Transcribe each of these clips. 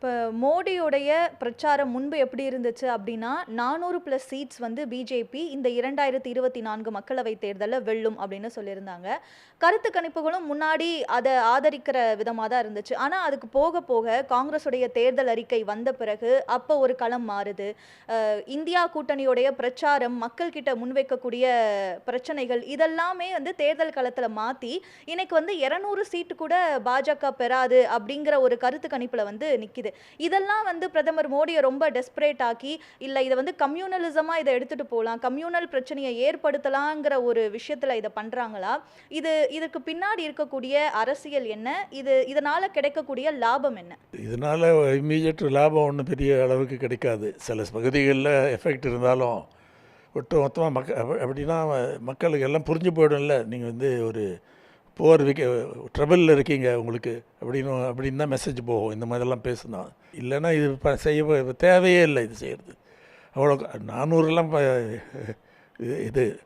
இப்போ மோடியுடைய பிரச்சாரம் முன்பு எப்படி இருந்துச்சு அப்படின்னா நானூறு ப்ளஸ் சீட்ஸ் வந்து பிஜேபி இந்த இரண்டாயிரத்தி இருபத்தி நான்கு மக்களவைத் தேர்தலில் வெல்லும் அப்படின்னு சொல்லியிருந்தாங்க. கருத்து கணிப்புகளும் முன்னாடி அதை ஆதரிக்கிற விதமாக தான் இருந்துச்சு. ஆனால் அதுக்கு போக போக காங்கிரஸுடைய தேர்தல் அறிக்கை வந்த பிறகு அப்போ ஒரு களம் மாறுது. இந்தியா கூட்டணியுடைய பிரச்சாரம் மக்கள்கிட்ட முன்வைக்கக்கூடிய பிரச்சனைகள் இதெல்லாமே வந்து தேர்தல் களத்தில் மாற்றி இன்னைக்கு வந்து இரநூறு சீட்டு கூட பாஜக பெறாது அப்படிங்கிற ஒரு கருத்து கணிப்பில் வந்து நிற்கிது இதெல்லாம் வந்து பிரதமர் மோடியை ரொம்ப டெஸ்பரேட் ஆக்கி இல்லை இதை வந்து கம்யூனலிசமாக இதை எடுத்துகிட்டு போகலாம் கம்யூனல் பிரச்சனையை ஏற்படுத்தலாங்கிற ஒரு விஷயத்தில் இதை பண்ணுறாங்களா இது இதுக்கு பின்னாடி இருக்கக்கூடிய அரசியல் என்ன? இது இதனால் கிடைக்கக்கூடிய லாபம் என்ன? இதனால் இம்மீடியட் லாபம் ஒன்றும் பெரிய அளவுக்கு கிடைக்காது. சில பகுதிகளில் எஃபெக்ட் இருந்தாலும் ஒட்டு மொத்தமாக மக்க அப்படின்னா மக்களுக்கு எல்லாம் புரிஞ்சு போயிடும்ல. நீங்கள் வந்து ஒரு போர் விக்க ட்ரபிளில் இருக்கீங்க உங்களுக்கு. அப்படின்னு அப்படின்னு தான் மெசேஜ் போகும். இந்த மாதிரிலாம் பேசினா. இல்லைன்னா இது செய்ய தேவையே இல்லை இது செய்கிறது அவ்வளோ நானூறுலாம் ப- இது இது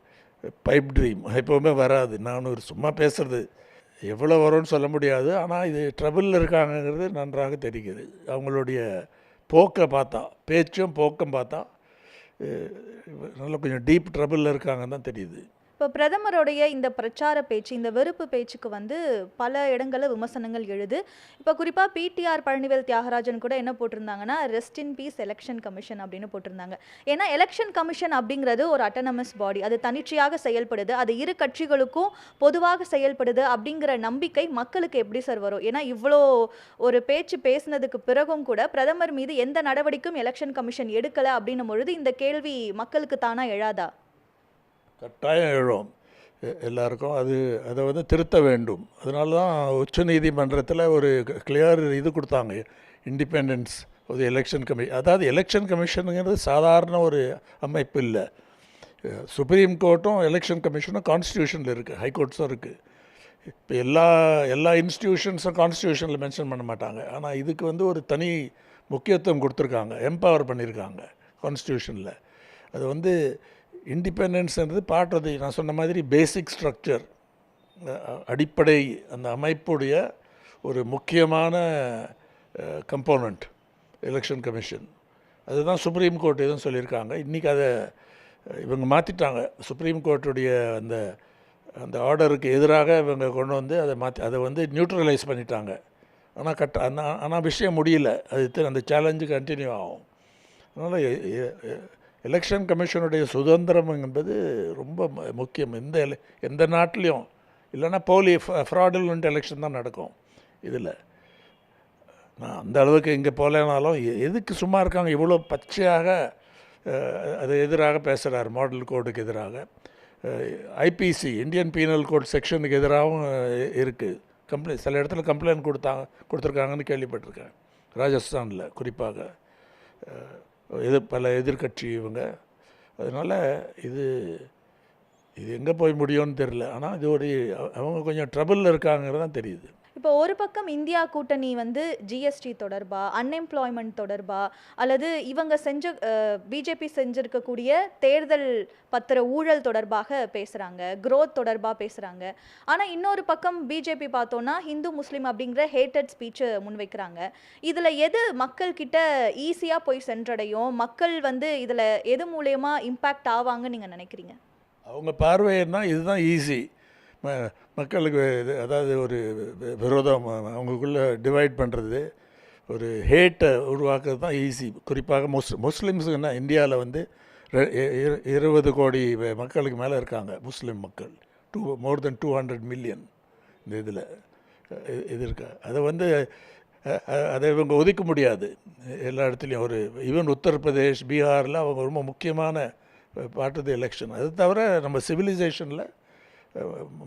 பைப் ட்ரீம் எப்போவுமே வராது. நானூறு சும்மா பேசுறது. எவ்வளோ வரும்னு சொல்ல முடியாது. ஆனால் இது ட்ரபிளில் இருக்காங்கங்கிறது நன்றாக தெரிகிறது. அவங்களுடைய போக்கை பார்த்தா பேச்சும் போக்கம் பார்த்தா நல்லா நல்ல கொஞ்சம் டீப் ட்ரபிளில் இருக்காங்கன்னு தான் தெரியுது. இப்போ பிரதமருடைய இந்த பிரச்சார பேச்சு இந்த வெறுப்பு பேச்சுக்கு வந்து பல இடங்களில் விமர்சனங்கள் எழுது. இப்போ குறிப்பாக பிடிஆர் பழனிவேல் தியாகராஜன் கூட என்ன போட்டிருந்தாங்கன்னா rest in peace election commission அப்படின்னு போட்டிருந்தாங்க. ஏன்னா எலெக்ஷன் கமிஷன் அப்படிங்கிறது ஒரு அட்டனமஸ் பாடி அது தனிச்சையாக செயல்படுது. அது இரு கட்சிகளுக்கும் பொதுவாக செயல்படுது அப்படிங்கிற நம்பிக்கை மக்களுக்கு எப்படி சார் வரும்? ஏன்னா இவ்வளோ ஒரு பேச்சு பேசினதுக்கு பிறகும் கூட பிரதமர் மீது எந்த நடவடிக்கையும் எலெக்ஷன் கமிஷன் எடுக்கலை அப்படின்னும் பொழுது இந்த கேள்வி மக்களுக்கு தானா எழாதா? கட்டாயம் எழும். எ- எல்லாருக்கும் அது அதை வந்து திருத்த வேண்டும். அதனால தான் உச்சநீதிமன்றத்தில் ஒரு கிளியர் இது கொடுத்தாங்க. இண்டிபெண்டன்ஸ் ஒரு எலெக்ஷன் கமி அதாவது எலெக்ஷன் கமிஷனுங்கிறது சாதாரண ஒரு அமைப்பு இல்லை. சுப்ரீம் கோர்ட்டும் எலெக்ஷன் கமிஷனும் கான்ஸ்டியூஷனில் இருக்குது ஹைகோர்ட்ஸும் இருக்குது இப்போ எல்லா எல்லா இன்ஸ்டியூஷன்ஸும் கான்ஸ்டியூஷனில் மென்ஷன் பண்ண மாட்டாங்க. ஆனால் இதுக்கு வந்து ஒரு தனி முக்கியத்துவம் கொடுத்துருக்காங்க. எம்பவர் பண்ணியிருக்காங்க கான்ஸ்டியூஷனில் அது வந்து இண்டிபெண்டன்ஸ்ன்றது பாட்டுறது நான் சொன்ன மாதிரி பேசிக் ஸ்ட்ரக்சர் அடிப்படை அந்த அமைப்புடைய ஒரு முக்கியமான கம்போனண்ட் எலெக்ஷன் கமிஷன் அதுதான் சுப்ரீம் கோர்ட் எதுவும் சொல்லியிருக்காங்க. இன்றைக்கி அதை இவங்க மாற்றிட்டாங்க சுப்ரீம் கோர்ட்டுடைய அந்த அந்த ஆர்டருக்கு எதிராக இவங்க கொண்டு வந்து அதை மாற்றி அதை வந்து நியூட்ரலைஸ் பண்ணிட்டாங்க. ஆனால் கட்ட ஆனால் ஆனால் விஷயம் முடியல. அது அந்த சேலஞ்சு கண்டினியூ ஆகும். அதனால் எலெக்ஷன் கமிஷனுடைய சுதந்திரம் என்பது ரொம்ப ம- முக்கியம். எந்த எந்த நாட்டிலையும் இல்லைன்னா போலி ஃப்ராடுலண்ட் எலெக்ஷன் தான் நடக்கும் இதில். நான் அந்த அளவுக்கு இங்கே போகலனாலும் எ- எதுக்கு சும்மா இருக்காங்க? இவ்வளோ பச்சையாக அது எதிராக பேசுகிறார் மாடல் கோடுக்கு எதிராக. ஐபிசி இந்தியன் பீனல் கோட் செக்ஷனுக்கு எதிராகவும் இருக்குது கம்ப்ளைண்ட் சில இடத்துல கம்ப்ளைண்ட் கொடுத்தாங்க கொடுத்துருக்காங்கன்னு கேள்விப்பட்டிருக்கேன். ராஜஸ்தானில் குறிப்பாக. எது பல எதிர்க்கட்சி இவங்க. அதனால் இது இது எங்கே போய் முடியும்னு தெரில ஆனால் இது ஒரு அவங்க கொஞ்சம் ட்ரபிளில் இருக்காங்கிறது தான் தெரியுது. இப்போ ஒரு பக்கம் இந்தியா கூட்டணி வந்து ஜிஎஸ்டி தொடர்பா அன்எம்ப்ளாய்மெண்ட் தொடர்பா அல்லது இவங்க செஞ்ச பிஜேபி செஞ்சிருக்கக்கூடிய தேர்தல் பத்திர ஊழல் தொடர்பாக பேசுகிறாங்க க்ரோத் தொடர்பாக பேசுகிறாங்க ஆனால் இன்னொரு பக்கம் பிஜேபி பார்த்தோன்னா ஹிந்து முஸ்லீம் அப்படிங்கிற ஹேட்டட் ஸ்பீச்சை முன்வைக்கிறாங்க. இதில் எது மக்கள் கிட்ட ஈஸியாக போய் சென்றடையும்? மக்கள் வந்து இதில் எது மூலயமா இம்பேக்ட் ஆவாங்கன்னு நீங்கள் நினைக்கிறீங்க? அவங்க பார்வையன்னா இதுதான் ஈஸி மக்களுக்கு இது அதாவது ஒரு விரோதம் அவங்களுக்குள்ளே டிவைட் பண்ணுறது ஒரு ஹேட்டை உருவாக்குறது தான் ஈஸி குறிப்பாக முஸ் முஸ்லீம்ஸுன்னா இந்தியாவில் வந்து இரு- இருபது கோடி மக்களுக்கு மேலே இருக்காங்க முஸ்லீம் மக்கள். Two more than two hundred million இந்த இதில் இது இருக்கா. அதை வந்து அதை இவங்க ஒதுக்க முடியாது. எல்லா இடத்துலையும் ஒரு ஈவன் உத்தரப்பிரதேஷ் பீகாரில் அவங்க ரொம்ப முக்கியமான பார்ட் எலெக்ஷன் அது தவிர நம்ம சிவிலைசேஷனில்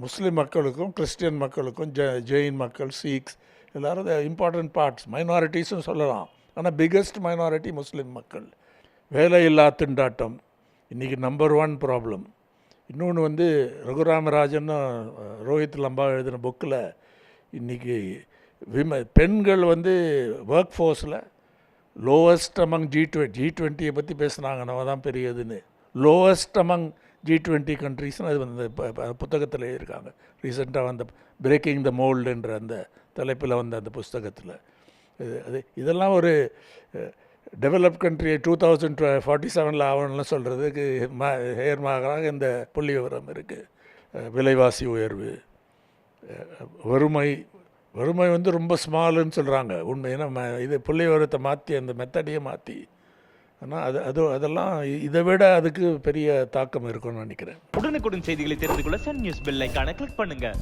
முஸ்லீம் மக்களுக்கும் கிறிஸ்டியன் மக்களுக்கும் ஜெ ஜெயின் மக்கள் சீக்ஸ் எல்லாரும் இம்பார்ட்டன்ட் பார்ட்ஸ் மைனாரிட்டிஸும் சொல்லலாம். ஆனால் பிக்கஸ்ட் மைனாரிட்டி முஸ்லீம் மக்கள். வேலையில்லா திண்டாட்டம். இன்றைக்கி நம்பர் ஒன் ப்ராப்ளம் இன்னொன்று வந்து ரகுராமராஜன் ரோஹித் லம்பா எழுதின புக்கில் இன்றைக்கி விம பெண்கள் வந்து ஒர்க் ஃபோர்ஸில் லோவஸ்ட் அமங் ஜி டுவெ ஜி டுவெண்ட்டியை பற்றி பேசுனாங்க நம்ம தான் பெரியதுன்னு. லோவஸ்ட் அமங் ஜி டுவெண்ட்டி கண்ட்ரிஸ்னு அது வந்து புத்தகத்தில் இருக்காங்க ரீசெண்டாக வந்த பிரேக்கிங் த மோல்டுன்ற அந்த தலைப்பில் வந்த அந்த புஸ்தகத்தில். இது அது இதெல்லாம் ஒரு develop country two thousand forty செவனில் ஆகணும்னு சொல்கிறதுக்கு மா ஏர்மாக இந்த புள்ளி விவரம் இருக்குது விலைவாசி உயர்வு வறுமை வறுமை வந்து ரொம்ப ஸ்மாலுன்னு சொல்கிறாங்க உண்மை ஏன்னா ம- இது புள்ளி விவரத்தை மாற்றி அந்த மெத்தடையே மாற்றி ஆனால் அது அது அதெல்லாம் இதை விட அதுக்கு பெரிய தாக்கம் இருக்கும்னு நினைக்கிறேன். உடனுக்குடன் செய்திகளை தெரிந்து கொள்ள சன் நியூஸ் பெல் ஐகானை கிளிக் பண்ணுங்கள்